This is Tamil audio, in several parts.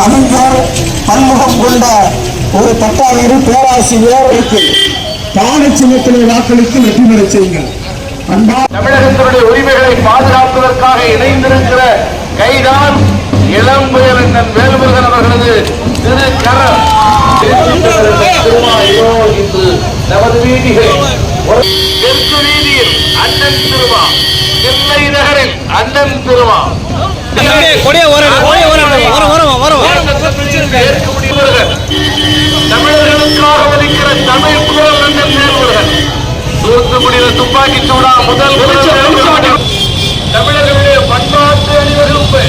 கவிஞர் பன்முகம் கொண்ட ஒரு பட்டாளர் பேராசிரியர் பானை சின்னத்திலே வாக்களித்து வெற்றி பெறச் செய்யுங்கள். தமிழகத்தினுடைய உரிமைகளை பாதுகாப்பதற்காக இணைந்திருக்கிற கைதான் இளம்புயல் அண்ணன் வேல்முருகன் அவர்களது திரு கரம் இன்று நமது வீதிகள் தெற்கு வீதியில் அண்ணன் திருமா நெல்லை நகரில் அண்ணன் திருமா. கொடிய ஓரம் கொடிய ஓரம் வரும் ஏற்க முடியவர்கள் தமிழர்களுக்காக ஒலிக்கிற தமிழ் குரல் அண்ணன் வேல்முருகன் தூத்துக்குடியில் துப்பாக்கி சூடா முதல் தமிழர்களுடைய பண்பாட்டு அணிவகுப்பு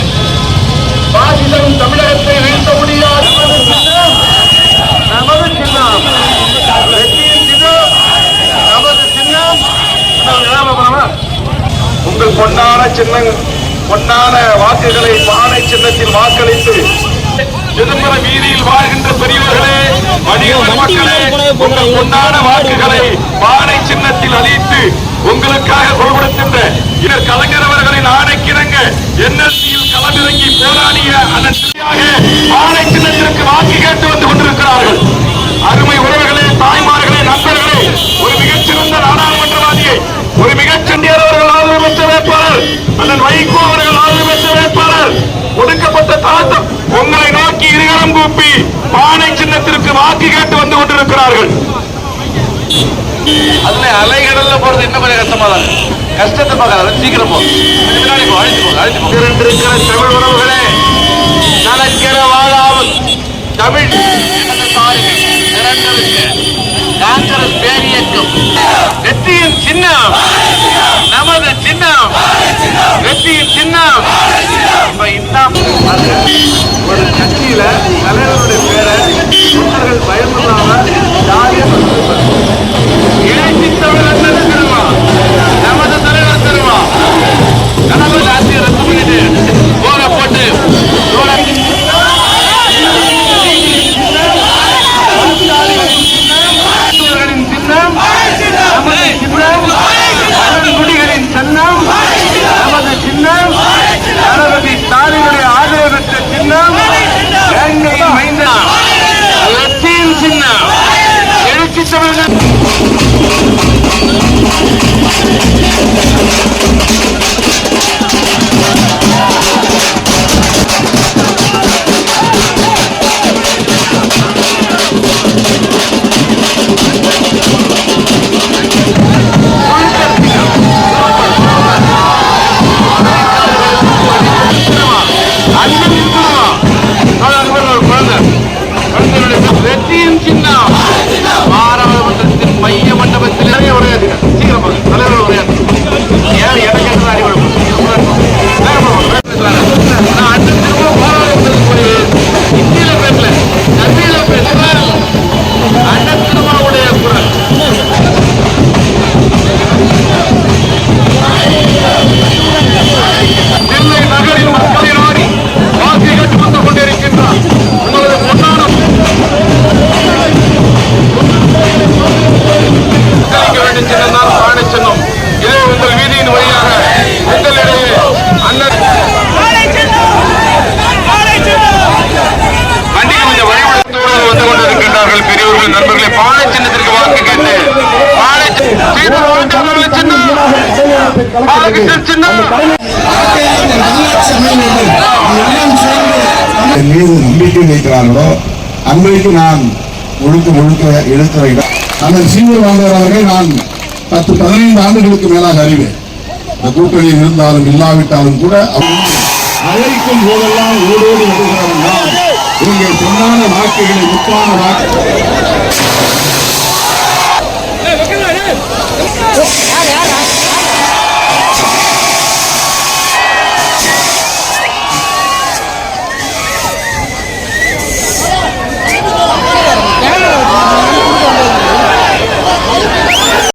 பாகிதம் தமிழகத்தை வீழ்த்த முடியாது. நமது சின்னம் வெற்றியின் சின்னம் நமது சின்னம். உங்கள் பொன்னான சின்னம். பொன்னான வாக்குகளை பானை சின்னத்தில் வாக்களித்து சிதம்பரம் வீதியில் வாழ்கின்ற பெரியவர்களே வணிக மக்களே உங்கள் பொன்னான வாக்குகளை பானை சின்னத்தில் அளித்து உங்களுக்காக கொடுத்திருந்த இதர் கலைஞர் அவர்களின் ஆணைக்கிணங்க என்எல்சியில் களமிறங்கி போராடிய அண்ணன் பானை சின்னத்திற்கு வாக்கு கேட்டு வந்து கொண்டிருக்கிறார்கள். அருமை உறவுகளே தாய்மார்களே நண்பர்களே ஒரு மிகச்சிறந்த நாடாளுமன்றவாதியை ஒரு மிகச்சிறந்த அவர்கள் ஆதரவு பெற்ற வேட்பாளர் அண்ணன் வைகோ அவர்கள் பெற்ற வேட்பாளர் ஒடுக்கப்பட்ட தாழ்த்தம் உங்களை நோக்கி இருகரம் கூப்பி பானை சின்னத்திற்கு வாக்கு கேட்டு வந்து கொண்டிருக்கிறார்கள். அதுல அலைகடல்ல போறது என்ன கொஞ்சம் கஷ்டமா தான். கஷ்டத்தை பார்க்காத சீக்கிரம் போ. கொஞ்சம் முன்னாடி போ அழைத்து போ அழைத்து போ. இருக்கிற தமிழ் உறவுகளே நலக்கிற வாழாமல் தமிழ். காங்கிரஸ் பேரியக்கம் வெற்றியின் சின்னம் நமது சின்னம் வெற்றியின் சின்னம் நம்ம இன்னும் ஒரு கட்சியில தலைவருடைய பேரை தொண்டர்கள் பயமில்லாம மீது நம்பிக்கை வைக்கிறார்களோ அன்றைக்கு நான் முழுக்க முழுக்க எடுத்து வைக்கிறேன் அந்த சீனியர் வாழ்ந்தவர் அவர்கள் நான் பத்து பதினைந்து ஆண்டுகளுக்கு மேலாக அறிவேன். இந்த கூட்டணியில் இருந்தாலும் இல்லாவிட்டாலும் கூட அழைக்கும் போதெல்லாம் ஓடோடி வருகிறவன் நான் உங்கள் பொன்னான வாக்குகளை முப்பான வாக்கு